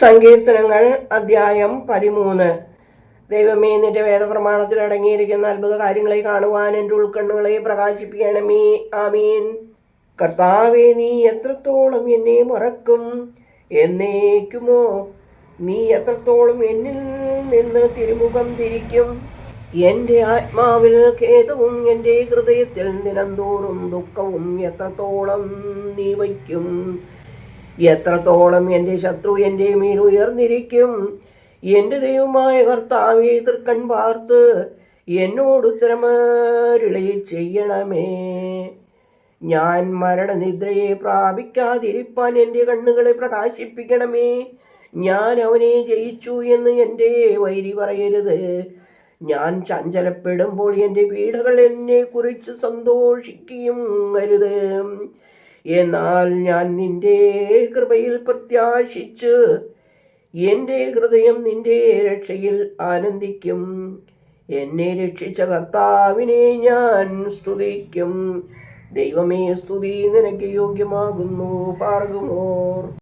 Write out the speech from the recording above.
സങ്കീർത്തനങ്ങൾ അധ്യായം പതിമൂന്ന്. ദൈവമേ നിന്റെ വേദപ്രമാണത്തിൽ അടങ്ങിയിരിക്കുന്ന അത്ഭുത കാര്യങ്ങളെ കാണുവാൻ എന്റെ ഉൾക്കണ്ണുകളെ പ്രകാശിപ്പിക്കണമേ. ആമീൻ. കർത്താവേ നീ എത്രത്തോളം എന്നെ മറക്കും? എന്നേക്കുമോ? നീ എത്രത്തോളം എന്നിൽ നിന്ന് തിരുമുഖം തിരിക്കും? എന്റെ ആത്മാവിൽ ഖേദവും എന്റെ ഹൃദയത്തിൽ നിരന്തോറും ദുഃഖവും എത്രത്തോളം നീ വയ്ക്കും? എത്രത്തോളം എന്റെ ശത്രു എന്റെ മേൽ ഉയർന്നിരിക്കും? എന്റെ ദൈവമായ കർത്താവെ തൃക്കൺ പാർത്ത് എന്നോട് ഉത്തരമരുളി ചെയ്യണമേ. ഞാൻ മരണനിദ്രയെ പ്രാപിക്കാതിരിപ്പാൻ എന്റെ കണ്ണുകളെ പ്രകാശിപ്പിക്കണമേ. ഞാൻ അവനെ ജയിച്ചു എന്ന് എന്റെ വൈരി പറയരുത്. ഞാൻ ചഞ്ചലപ്പെടുമ്പോൾ എന്റെ വീടുകൾ എന്നെ കുറിച്ച് സന്തോഷിക്കുകയും അരുത്. എന്നാൽ ഞാൻ നിന്റെ കൃപയിൽ പ്രത്യാശിച്ച് എന്റെ ഹൃദയം നിന്റെ രക്ഷയിൽ ആനന്ദിക്കും. എന്നെ രക്ഷിച്ച കർത്താവിനെ ഞാൻ സ്തുതിക്കും. ദൈവമേ സ്തുതി നിനക്ക് യോഗ്യമാകുന്നു പാർഗുമോർ.